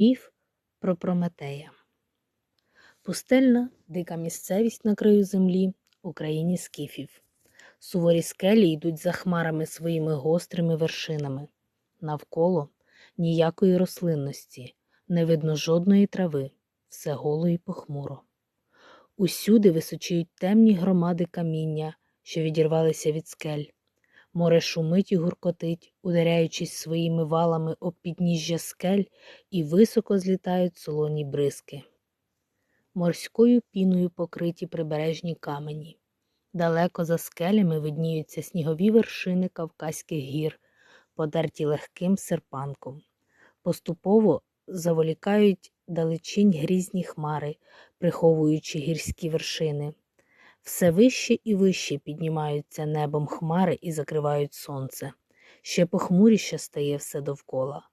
Міф про Прометея Пустельна дика місцевість на краю землі у країні скіфів. Суворі скелі йдуть за хмарами своїми гострими вершинами. Навколо ніякої рослинності, не видно жодної трави, все голо і похмуро. Усюди височіють темні громади каміння, що відірвалися від скель. Море шумить і гуркотить, ударяючись своїми валами об підніжжя скель, і високо злітають солоні бризки. Морською піною покриті прибережні камені. Далеко за скелями видніються снігові вершини Кавказьких гір, подерті легким серпанком. Поступово заволікають далечінь грізні хмари, приховуючи гірські вершини. Все вище і вище піднімаються небом хмари і закривають сонце. Ще похмуріше стає все довкола.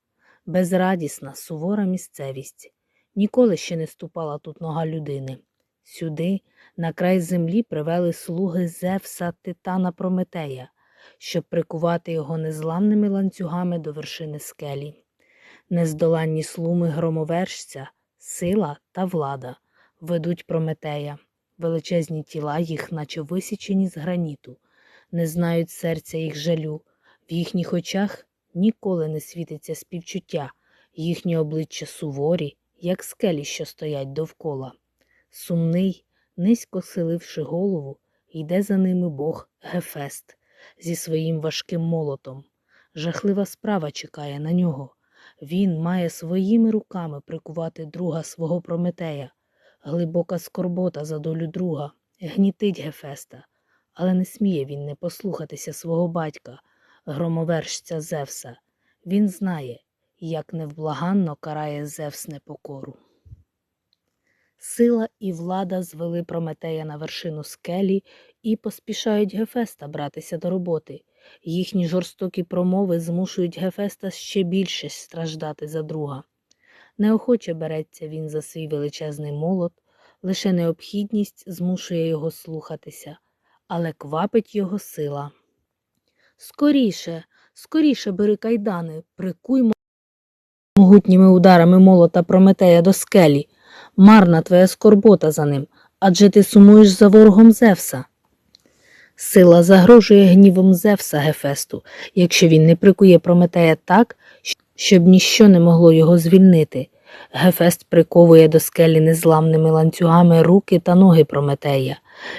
Безрадісна, сувора місцевість. Ніколи ще не ступала тут нога людини. Сюди, на край землі, привели слуги Зевса Титана Прометея, щоб прикувати його незламними ланцюгами до вершини скелі. Нездоланні слуми громовержця, сила та влада ведуть Прометея. Величезні тіла їх, наче висічені з граніту, не знають серця їх жалю, в їхніх очах ніколи не світиться співчуття, їхні обличчя суворі, як скелі, що стоять довкола. Сумний, низько силивши голову, йде за ними бог Гефест зі своїм важким молотом. Жахлива справа чекає на нього. Він має своїми руками прикувати друга свого Прометея. Глибока скорбота за долю друга гнітить Гефеста, але не сміє він не послухатися свого батька, громовержця Зевса. Він знає, як невблаганно карає Зевс непокору. Сила і влада звели Прометея на вершину скелі і поспішають Гефеста братися до роботи. Їхні жорстокі промови змушують Гефеста ще більше страждати за друга. Неохоче береться він за свій величезний молот, лише необхідність змушує його слухатися, але квапить його сила. Скоріше, скоріше бери кайдани, прикуй могутніми ударами молота Прометея до скелі. Марна твоя скорбота за ним, адже ти сумуєш за ворогом Зевса. Сила загрожує гнівом Зевса Гефесту, якщо він не прикує Прометея так, щоб ніщо не могло його звільнити. Гефест приковує до скелі незламними ланцюгами руки та ноги Прометея.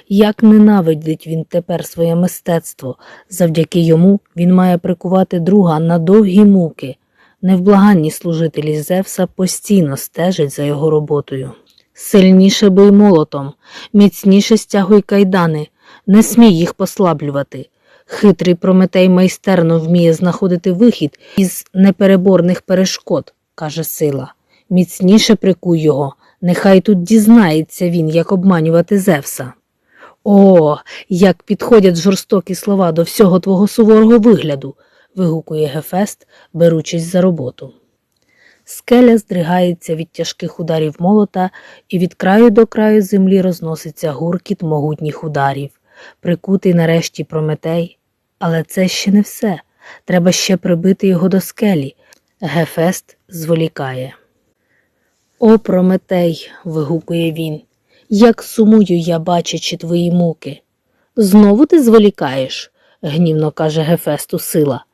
Як ненавидить він тепер своє мистецтво, завдяки йому він має прикувати друга на довгі муки. Невблаганні служителі Зевса постійно стежать за його роботою. Сильніше бий молотом, міцніше стягуй кайдани, не смій їх послаблювати. Хитрий Прометей майстерно вміє знаходити вихід із непереборних перешкод, каже сила. Міцніше прикуй його, нехай тут дізнається він, як обманювати Зевса. О, як підходять жорстокі слова до всього твого суворого вигляду, вигукує Гефест, беручись за роботу. Скеля здригається від тяжких ударів молота, і від краю до краю землі розноситься гуркіт могутніх ударів, прикутий нарешті Прометей. Але це ще не все. Треба ще прибити його до скелі. Гефест зволікає. О, Прометей, вигукує він, як сумую я, бачачи твої муки. Знову ти зволікаєш, гнівно каже Гефесту сила.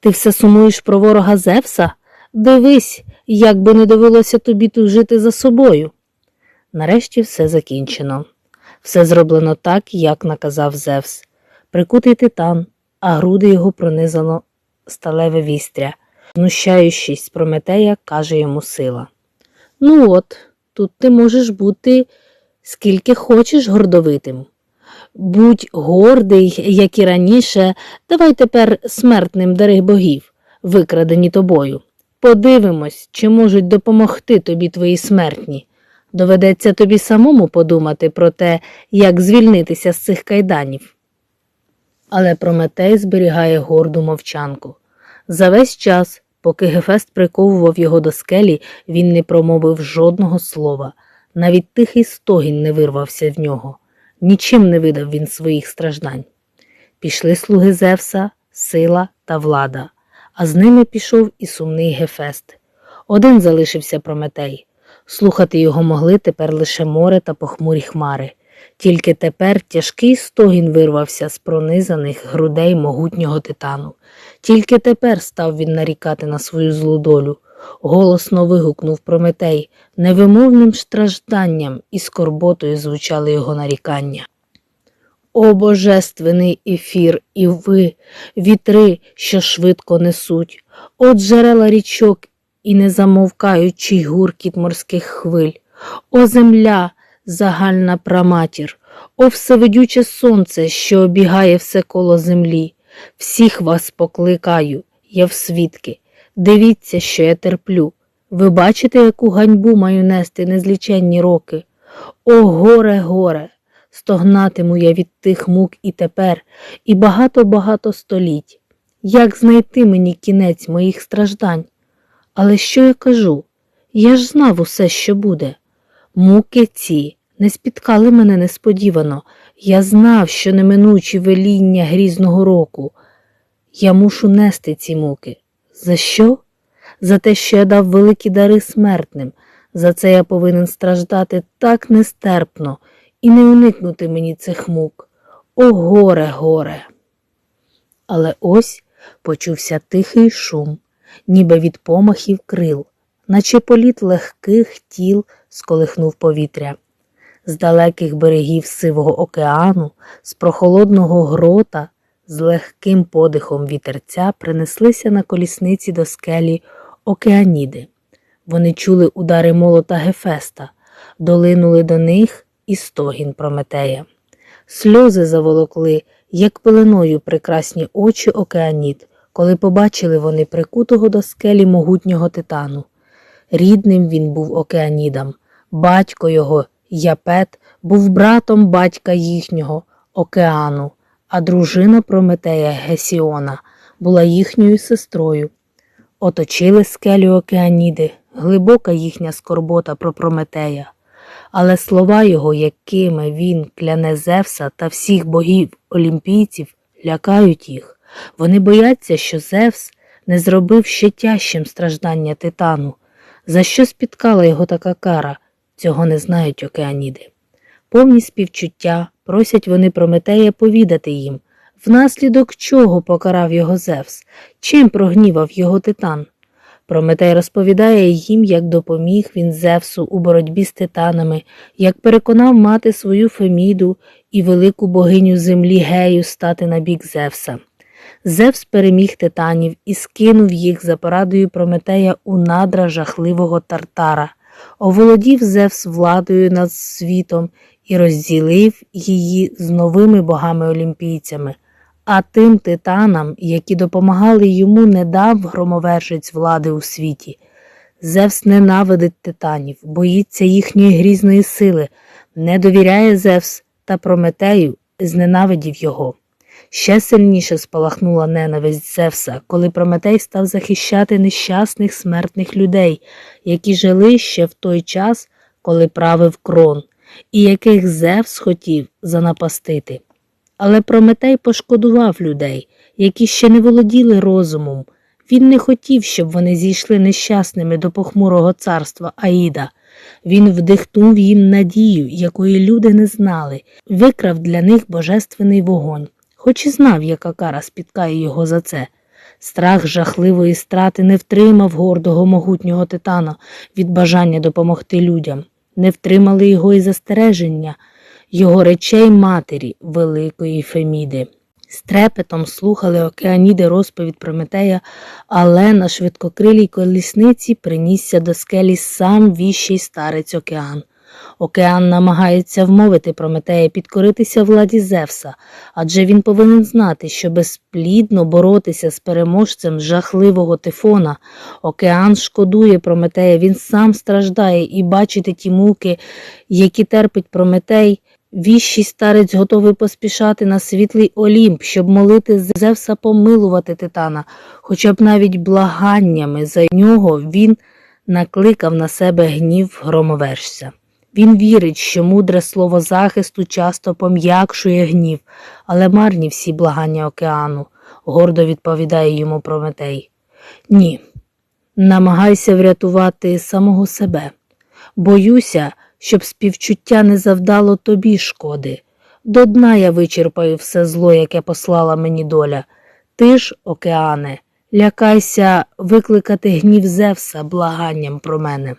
Ти все сумуєш про ворога Зевса? Дивись, як би не довелося тобі тут жити за собою. Нарешті все закінчено. Все зроблено так, як наказав Зевс. Прикутий титан, а груди його пронизано сталеве вістря. Знущаючись Прометея, каже йому сила. Ну от, тут ти можеш бути скільки хочеш гордовитим. Будь гордий, як і раніше, давай тепер смертним дари богів, викрадені тобою. Подивимось, чи можуть допомогти тобі твої смертні. Доведеться тобі самому подумати про те, як звільнитися з цих кайданів. Але Прометей зберігає горду мовчанку. За весь час, поки Гефест приковував його до скелі, він не промовив жодного слова, навіть тихий стогін не вирвався в нього, нічим не видав він своїх страждань. Пішли слуги Зевса, сила та влада, а з ними пішов і сумний Гефест. Один залишився Прометей. Слухати його могли тепер лише море та похмурі хмари. Тільки тепер тяжкий стогін вирвався з пронизаних грудей могутнього титану. Тільки тепер став він нарікати на свою злу долю. Голосно вигукнув Прометей, невимовним стражданням і скорботою звучали його нарікання. О божественний ефір, і ви, вітри, що швидко несуть, от джерела річок і не замовкаючий гуркіт морських хвиль, о земля, загальна праматір, о всевидюче сонце, що обігає все коло землі. Всіх вас покликаю, я в свідки. Дивіться, що я терплю. Ви бачите, яку ганьбу маю нести незліченні роки? О, горе, горе! Стогнатиму я від тих мук і тепер, і багато-багато століть. Як знайти мені кінець моїх страждань? Але що я кажу? Я ж знав усе, що буде. Муки ці не спіткали мене несподівано. Я знав, що неминучі веління грізного року. Я мушу нести ці муки. За що? За те, що я дав великі дари смертним. За це я повинен страждати так нестерпно і не уникнути мені цих мук. О, горе, горе. Але ось почувся тихий шум, ніби від помахів крил, наче політ легких тіл сколихнув повітря. З далеких берегів сивого океану, з прохолодного грота, з легким подихом вітерця принеслися на колісниці до скелі океаніди. Вони чули удари молота Гефеста, долинули до них і стогін Прометея. Сльози заволокли, як пеленою прекрасні очі океанід, коли побачили вони прикутого до скелі могутнього титану. Рідним він був океанідам, батько його, Япет, був братом батька їхнього, океану, а дружина Прометея Гесіона була їхньою сестрою. Оточили скелю океаніди, глибока їхня скорбота про Прометея. Але слова його, якими він кляне Зевса та всіх богів олімпійців, лякають їх. Вони бояться, що Зевс не зробив ще тяжчим страждання титану. За що спіткала його така кара, цього не знають океаніди. Повні співчуття просять вони Прометея повідати їм, внаслідок чого покарав його Зевс, чим прогнівав його титан. Прометей розповідає їм, як допоміг він Зевсу у боротьбі з титанами, як переконав мати свою Феміду і велику богиню землі Гею стати на бік Зевса. Зевс переміг титанів і скинув їх за порадою Прометея у надра жахливого тартара, оволодів Зевс владою над світом і розділив її з новими богами-олімпійцями. А тим титанам, які допомагали йому, не дав громовержець влади у світі. Зевс ненавидить титанів, боїться їхньої грізної сили, не довіряє Зевс та Прометею, зненавидів його. Ще сильніше спалахнула ненависть Зевса, коли Прометей став захищати нещасних смертних людей, які жили ще в той час, коли правив крон, і яких Зевс хотів занапастити. Але Прометей пошкодував людей, які ще не володіли розумом. Він не хотів, щоб вони зійшли нещасними до похмурого царства Аїда. Він вдихнув їм надію, якої люди не знали, викрав для них божественний вогонь, хоч і знав, яка кара спіткає його за це. Страх жахливої страти не втримав гордого могутнього титана від бажання допомогти людям, не втримали його і застереження його речей матері, великої Феміди. З трепетом слухали океаніди розповідь Прометея, але на швидкокрилій колісниці принісся до скелі сам віщий старець океан. Океан намагається вмовити Прометея підкоритися владі Зевса, адже він повинен знати, що безплідно боротися з переможцем жахливого тифона. Океан шкодує Прометея, він сам страждає і бачити ті муки, які терпить Прометей. Віщий старець готовий поспішати на світлий Олімп, щоб молити Зевса помилувати титана, хоча б навіть благаннями за нього він накликав на себе гнів громовержця. Він вірить, що мудре слово захисту часто пом'якшує гнів, але марні всі благання океану, гордо відповідає йому Прометей. Ні, Намагайся врятувати самого себе. Боюся, щоб співчуття не завдало тобі шкоди. До дна я вичерпаю все зло, яке послала мені доля. Ти ж, океане, лякайся викликати гнів Зевса благанням про мене.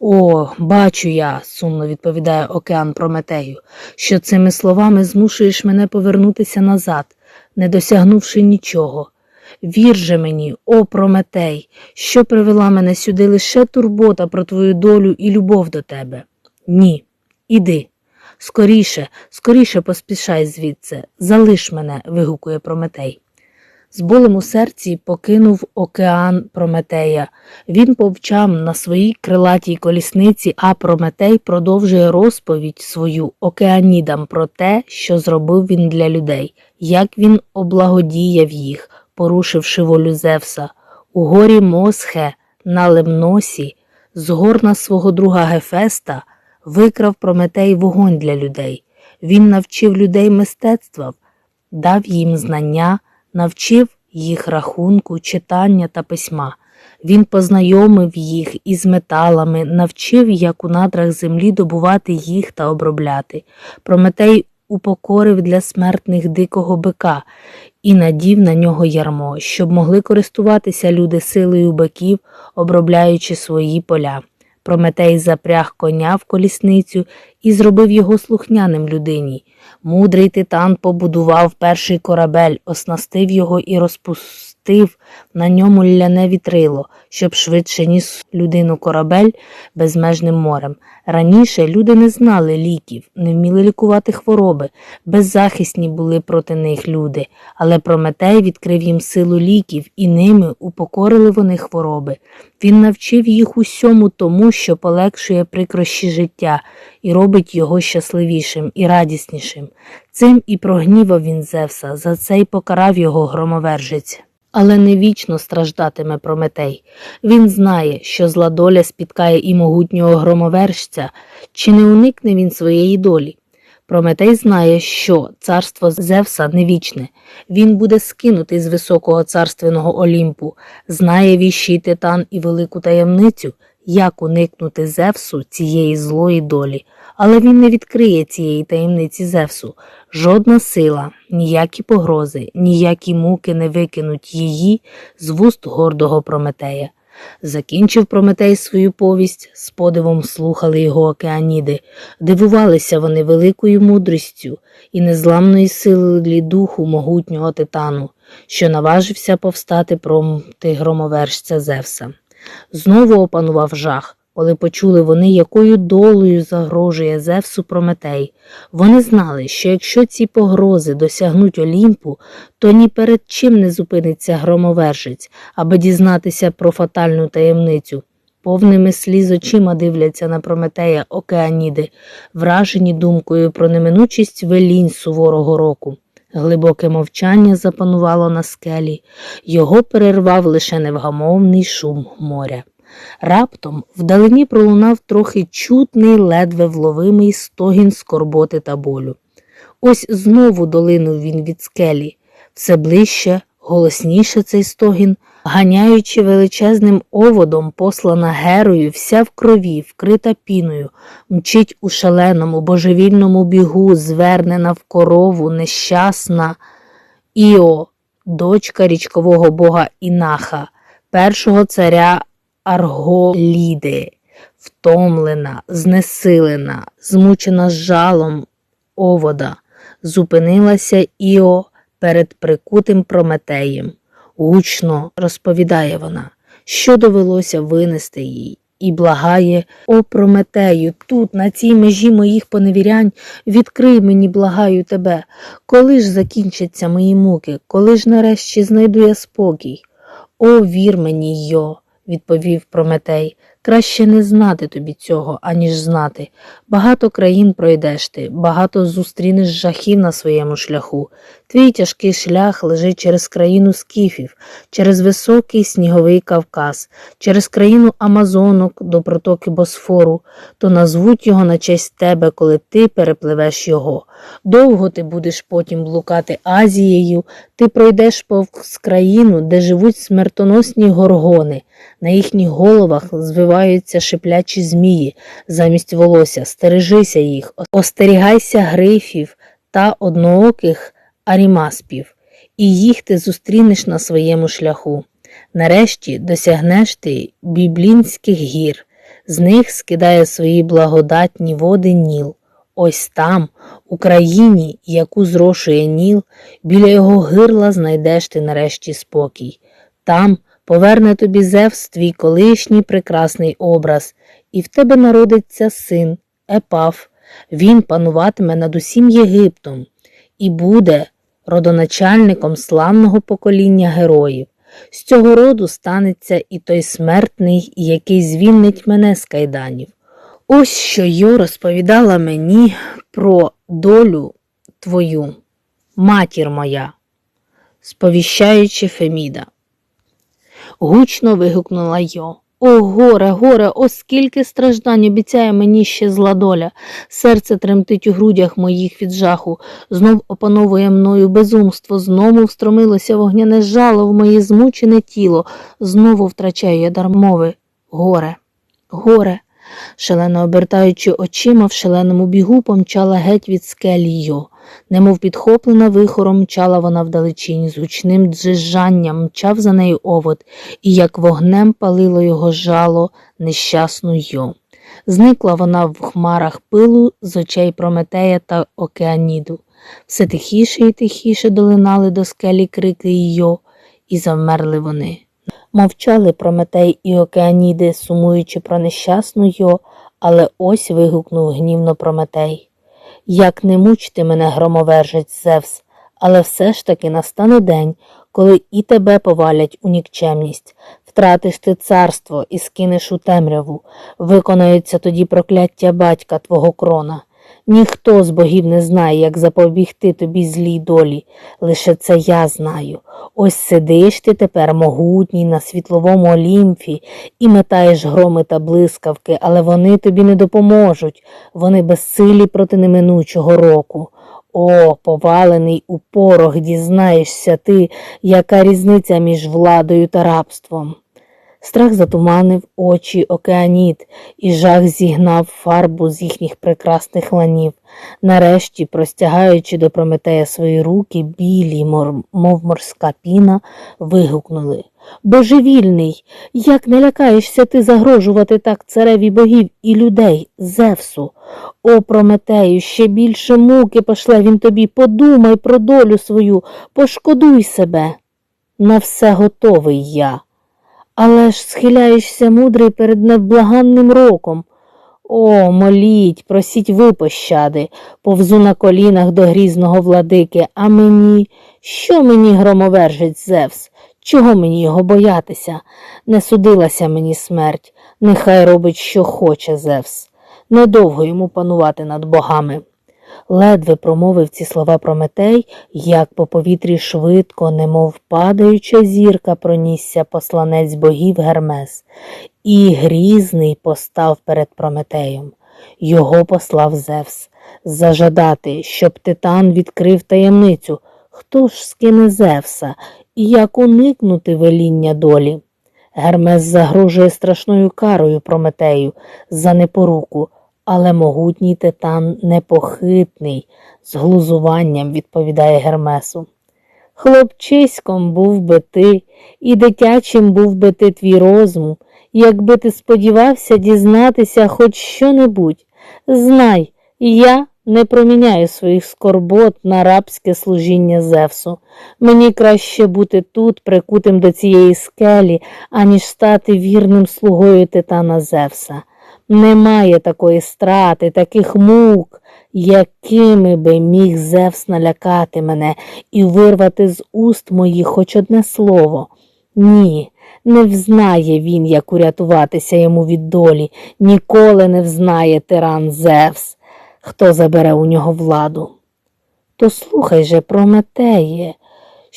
О, бачу я, сумно відповідає океан Прометею, що цими словами змушуєш мене повернутися назад, не досягнувши нічого. Вір же мені, о Прометей, що привела мене сюди лише турбота про твою долю і любов до тебе. Ні, іди. Скоріше, скоріше поспішай звідси, залиш мене, вигукує Прометей. З болем у серці покинув океан Прометея. Він повчав на своїй крилатій колісниці, а Прометей продовжує розповідь свою океанідам про те, що зробив він для людей, як він облагодіяв їх, порушивши волю Зевса. У горі Мосхе, на Лемносі, з горна свого друга Гефеста, викрав Прометей вогонь для людей. Він навчив людей мистецтва, дав їм знання, навчив їх рахунку, читання та письма. Він познайомив їх із металами, навчив, як у надрах землі добувати їх та обробляти. Прометей упокорив для смертних дикого бика і надів на нього ярмо, щоб могли користуватися люди силою биків, обробляючи свої поля. Прометей запряг коня в колісницю і зробив його слухняним людині. Мудрий титан побудував перший корабель, оснастив його і розпустив на ньому ляне вітрило, щоб швидше ніс людину корабель безмежним морем. Раніше люди не знали ліків, не вміли лікувати хвороби, беззахисні були проти них люди, але Прометей відкрив їм силу ліків, і ними упокорили вони хвороби. Він навчив їх усьому тому, що полегшує прикрощі життя і робить його щасливішим і радіснішим. Цим і прогнівав він Зевса, за це й покарав його громовержець. Але не вічно страждатиме Прометей. Він знає, що зла доля спіткає і могутнього громовержця, чи не уникне він своєї долі. Прометей знає, що царство Зевса не вічне. Він буде скинутий з високого царственного Олімпу, знає віщий титан і велику таємницю, як уникнути Зевсу цієї злої долі. Але він не відкриє цієї таємниці Зевсу. Жодна сила, ніякі погрози, ніякі муки не викинуть її з вуст гордого Прометея. Закінчив Прометей свою повість, з подивом слухали його океаніди, дивувалися вони великою мудрістю і незламної сили духу могутнього титану, що наважився повстати проти громовержця Зевса. Знову опанував жах, коли почули вони, якою долею загрожує Зевсу Прометей. Вони знали, що якщо ці погрози досягнуть Олімпу, то ні перед чим не зупиниться громовержець, аби дізнатися про фатальну таємницю. Повними сліз очима дивляться на Прометея океаніди, вражені думкою про неминучість велінь суворого року. Глибоке мовчання запанувало на скелі, його перервав лише невгамовний шум моря. Раптом вдалині пролунав трохи чутний, ледве вловимий стогін скорботи та болю. Ось знову долинув він від скелі, все ближче, голосніше цей стогін, ганяючи величезним оводом, послана герою, вся в крові, вкрита піною, мчить у шаленому, божевільному бігу, звернена в корову, нещасна Іо, дочка річкового бога Інаха, першого царя Арголіди, втомлена, знесилена, змучена жалом овода, зупинилася Іо перед прикутим Прометеєм. Гучно розповідає вона, що довелося винести їй, і благає, о Прометею, тут, на цій межі моїх поневірянь, відкрий мені, благаю тебе, коли ж закінчаться мої муки, коли ж нарешті знайду я спокій. О, вір мені, йо, відповів Прометей. Краще не знати тобі цього, аніж знати. Багато країн пройдеш ти, багато зустрінеш жахів на своєму шляху. Твій тяжкий шлях лежить через країну скіфів, через високий сніговий Кавказ, через країну Амазонок до протоки Босфору, то назвуть його на честь тебе, коли ти перепливеш його. Довго ти будеш потім блукати Азією, ти пройдеш повз країну, де живуть смертоносні горгони. На їхніх головах звиваються шиплячі змії замість волосся. Стережися їх, остерігайся грифів та однооких арімаспів, і їх ти зустрінеш на своєму шляху. Нарешті досягнеш ти біблінських гір, з них скидає свої благодатні води Ніл. Ось там, у країні, яку зрошує Ніл, біля його гирла знайдеш ти нарешті спокій. Там поверне тобі Зевс твій колишній прекрасний образ, і в тебе народиться син, Епаф. Він пануватиме над усім Єгиптом і буде родоначальником славного покоління героїв. З цього роду станеться і той смертний, який звільнить мене з кайданів. Ось що Йо розповідала мені про долю твою, матір моя, сповіщаючи Феміда. Гучно вигукнула Йо. О, горе, горе, о скільки страждань обіцяє мені ще зла доля. Серце тремтить у грудях моїх від жаху, знов опановує мною безумство, знову встромилося вогняне жало в моє змучене тіло, знову втрачаю я дар мови. Горе, горе. Шалено обертаючи очима, в шаленому бігу помчала геть від скелі Йо. Немов підхоплена вихором, мчала вона вдалечінь, з гучним джижжанням мчав за нею овод, і як вогнем палило його жало нещасну Йо. Зникла вона в хмарах пилу з очей Прометея та Океаніду. Все тихіше і тихіше долинали до скелі крики Йо, і завмерли вони. Мовчали Прометей і Океаніди, сумуючи про нещасну Йо, але ось вигукнув гнівно Прометей. Як не мучте мене, громовержець Зевс, але все ж таки настане день, коли і тебе повалять у нікчемність, втратиш ти царство і скинеш у темряву, виконаються тоді прокляття батька твого крона. Ніхто з богів не знає, як запобігти тобі злій долі, лише це я знаю. Ось сидиш ти тепер могутній на світловому олімфі і метаєш громи та блискавки, але вони тобі не допоможуть, вони безсилі проти неминучого року. О, повалений у порох, дізнаєшся ти, яка різниця між владою та рабством. Страх затуманив очі океаніт, і жах зігнав фарбу з їхніх прекрасних ланів. Нарешті, простягаючи до Прометея свої руки, білі, мов морська піна, вигукнули Божевільний, як не лякаєшся ти загрожувати так цареві богів і людей, Зевсу. О, Прометею, ще більше муки пошле він тобі, подумай про долю свою, пошкодуй себе. На все готовий я. Але ж схиляєшся мудрий перед невблаганним роком. О, моліть, просіть ви пощади, повзу на колінах до грізного владики, а мені, що мені громовержить Зевс? Чого мені його боятися? Не судилася мені смерть, нехай робить, що хоче Зевс. Недовго йому панувати над богами. Ледве промовив ці слова Прометей, як по повітрі швидко, немов падаюча зірка, пронісся посланець богів Гермес, і грізний постав перед Прометеєм. Його послав Зевс зажадати, щоб титан відкрив таємницю. Хто ж скине Зевса і як уникнути веління долі? Гермес загрожує страшною карою Прометею за непоруку. Але могутній титан непохитний, з глузуванням відповідає Гермесу. Хлопчиськом був би ти, і дитячим був би ти твій розум, якби ти сподівався дізнатися хоч що-небудь. Знай, я не проміняю своїх скорбот на рабське служіння Зевсу. Мені краще бути тут, прикутим до цієї скелі, аніж стати вірним слугою титана Зевса. Немає такої страти, таких мук, якими би міг Зевс налякати мене і вирвати з уст моїх хоч одне слово. Ні, не взнає він, як урятуватися йому від долі, ніколи не взнає тиран Зевс, хто забере у нього владу. То слухай же, Прометеє,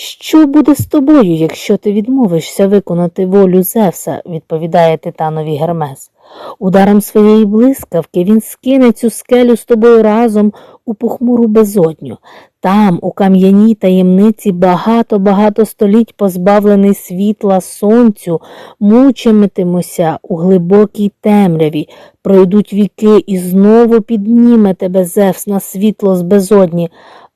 що буде з тобою, якщо ти відмовишся виконати волю Зевса, відповідає Титанові Гермес. Ударом своєї блискавки він скине цю скелю з тобою разом у похмуру безодню. Там, у кам'яній таємниці, багато-багато століть позбавлений світла сонцю, мучимитимуся у глибокій темряві, пройдуть віки і знову підніме тебе Зевс на світло з безодні,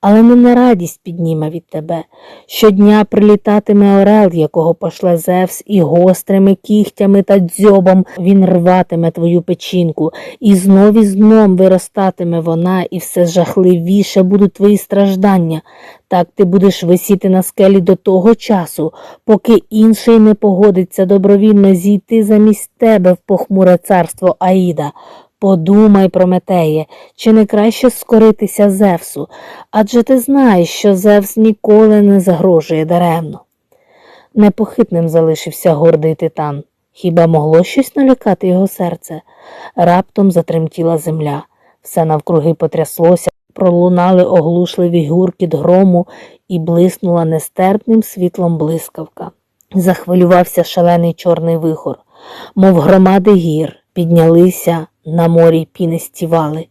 але не радість підніме від тебе. Щодня прилітатиме орел, якого пошле Зевс, і гострими кігтями та дзьобом він рватиме твою печінку, і знов і зном виростатиме вона, і все жахливіше будуть твої страждання. Так ти будеш висіти на скелі до того часу, поки інший не погодиться добровільно зійти замість тебе в похмуре царство Аїда. Подумай, Прометеє, чи не краще скоритися Зевсу, адже ти знаєш, що Зевс ніколи не загрожує даремно. Непохитним залишився гордий титан. Хіба могло щось налякати його серце? Раптом затремтіла земля. Все навкруги потряслося, пролунали оглушливі гуркіт грому і блиснула нестерпним світлом блискавка. Захвилювався шалений чорний вихор, мов громади гір, піднялися на морі пінисті вали.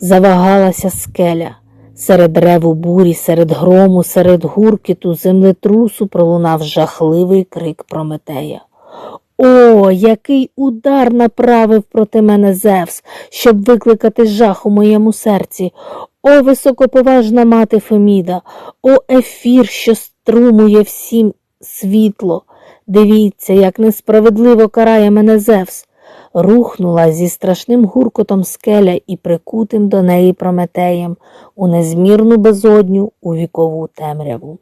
Завагалася скеля. Серед реву бурі, серед грому, серед гуркіту, землетрусу пролунав жахливий крик Прометея. О, який удар направив проти мене Зевс, щоб викликати жах у моєму серці. О, високоповажна мати Феміда, о, ефір, що струмує всім світло. Дивіться, як несправедливо карає мене Зевс. Рухнула зі страшним гуркотом скеля і прикутим до неї Прометеєм у незмірну безодню у вікову темряву.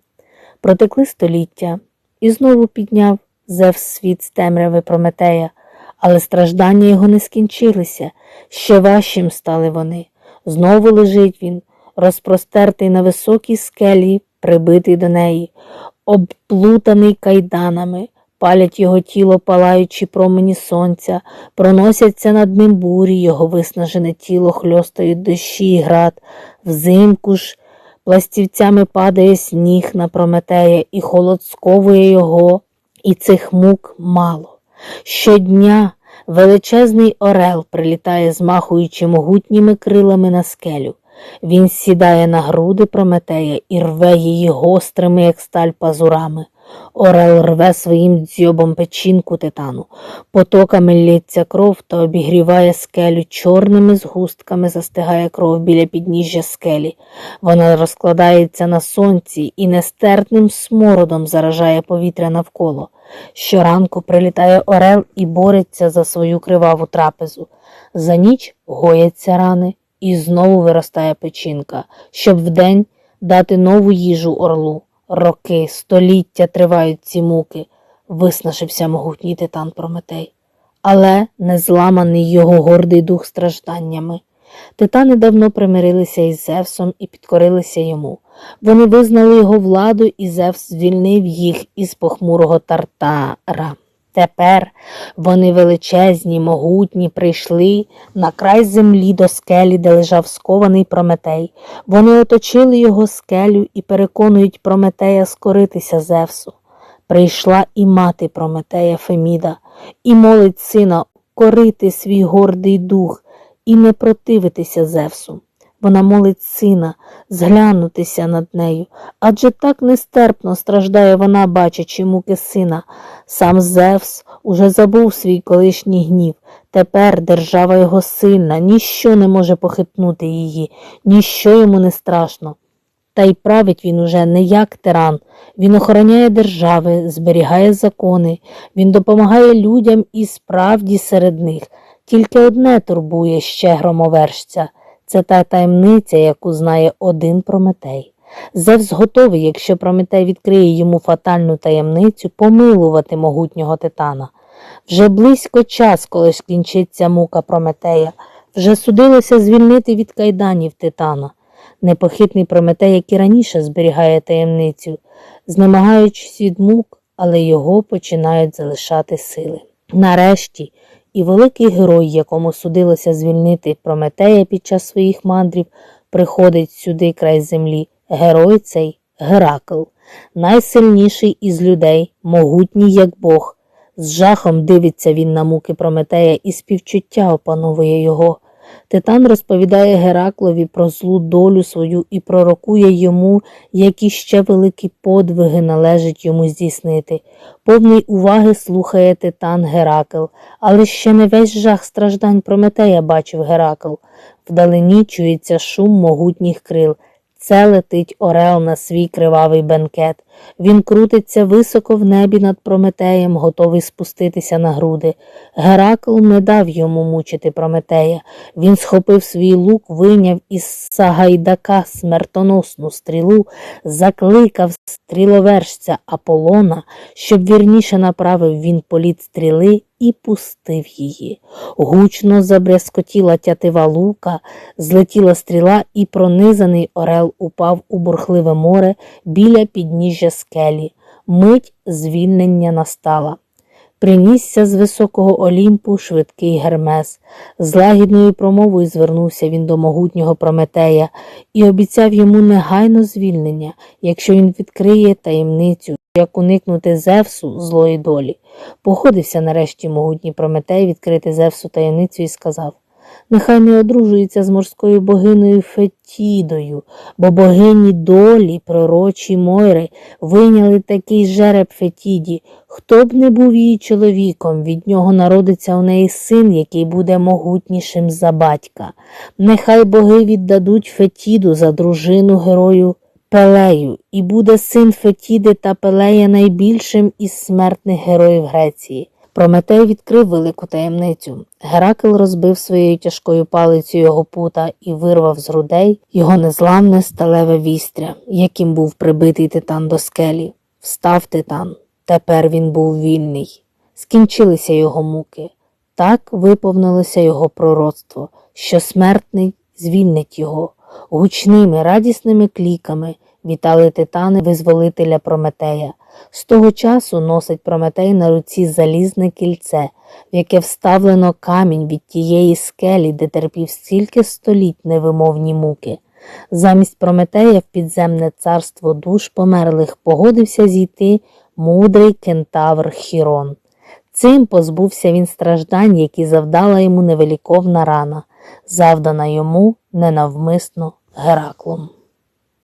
Протекли століття і знову підняв Зевс світ з темряви Прометея, але страждання його не скінчилися, ще важчим стали вони. Знову лежить він, розпростертий на високій скелі, прибитий до неї, обплутаний кайданами, палять його тіло, палаючи промені сонця, проносяться над ним бурі, його виснажене тіло хльостають дощі і град, взимку ж пластівцями падає сніг на Прометея, і холод сковує його, і цих мук мало. Щодня величезний орел прилітає, змахуючи могутніми крилами на скелю. Він сідає на груди Прометея і рве її гострими, як сталь пазурами. Орел рве своїм дзьобом печінку титану, потоками лється кров та обігріває скелю чорними згустками застигає кров біля підніжжя скелі. Вона розкладається на сонці і нестерпним смородом заражає повітря навколо. Щоранку прилітає орел і бореться за свою криваву трапезу. За ніч гояться рани і знову виростає печінка, щоб вдень дати нову їжу орлу. Роки, століття тривають ці муки, виснажився могутній титан Прометей, але не зламаний його гордий дух стражданнями. Титани давно примирилися із Зевсом і підкорилися йому. Вони визнали його владу, і Зевс звільнив їх із похмурого тартара. Тепер вони величезні, могутні, прийшли на край землі до скелі, де лежав скований Прометей. Вони оточили його скелю і переконують Прометея скоритися Зевсу. Прийшла і мати Прометея Феміда, і молить сина корити свій гордий дух і не противитися Зевсу. Вона молить сина зглянутися над нею, адже так нестерпно страждає вона, бачачи муки сина. Сам Зевс уже забув свій колишній гнів. Тепер держава його сильна, ніщо не може похитнути її, ніщо йому не страшно. Та й править він уже не як тиран. Він охороняє держави, зберігає закони, він допомагає людям і справді серед них. Тільки одне турбує ще громовершця це та таємниця, яку знає один Прометей. Зевс готовий, якщо Прометей відкриє йому фатальну таємницю, помилувати могутнього титана. Вже близько час, коли скінчиться мука Прометея, вже судилося звільнити від кайданів титана. Непохитний Прометей, як і раніше зберігає таємницю, знемагаючись від мук, але його починають залишати сили. Нарешті і великий герой, якому судилося звільнити Прометея під час своїх мандрів, приходить сюди край землі. Герой цей Геракл, найсильніший із людей, могутній як Бог. З жахом дивиться він на муки Прометея і співчуття опановує його. Титан розповідає Гераклові про злу долю свою і пророкує йому, які ще великі подвиги належить йому здійснити. Повний уваги слухає титан Геракл, але ще не весь жах страждань Прометея бачив Геракл. Вдалині чується шум могутніх крил. Це летить Орел на свій кривавий бенкет. Він крутиться високо в небі над Прометеєм, готовий спуститися на груди. Геракл не дав йому мучити Прометея. Він схопив свій лук, вийняв із Сагайдака смертоносну стрілу, закликав стріловершця Аполлона, щоб вірніше направив він політ стріли і пустив її. Гучно забрязкотіла тятива лука, злетіла стріла, і пронизаний орел упав у бурхливе море біля підніжжя скелі. Мить звільнення настала. Принісся з високого Олімпу швидкий Гермес. З лагідною промовою звернувся він до могутнього Прометея і обіцяв йому негайно звільнення, якщо він відкриє таємницю, як уникнути Зевсу злої долі. Походився нарешті могутній Прометей відкрити Зевсу таємницю і сказав Нехай не одружується з морською богиною Фетідою, бо богині долі, пророчі Мойри, вийняли такий жереб Фетіді. Хто б не був її чоловіком, від нього народиться у неї син, який буде могутнішим за батька. Нехай боги віддадуть Фетіду за дружину герою Пелею, і буде син Фетіди та Пелея найбільшим із смертних героїв Греції. Прометей відкрив велику таємницю. Геракл розбив своєю тяжкою палицею його пута і вирвав з грудей його незламне сталеве вістря, яким був прибитий титан до скелі. Встав титан. Тепер він був вільний. Скінчилися його муки. Так виповнилося його пророцтво, що смертний звільнить його. Гучними радісними кліками вітали титани визволителя Прометея. З того часу носить Прометей на руці залізне кільце, в яке вставлено камінь від тієї скелі, де терпів стільки століть невимовні муки. Замість Прометея в підземне царство душ померлих погодився зійти мудрий кентавр Хірон. Цим позбувся він страждань, які завдала йому невеликовна рана, завдана йому ненавмисно Гераклом.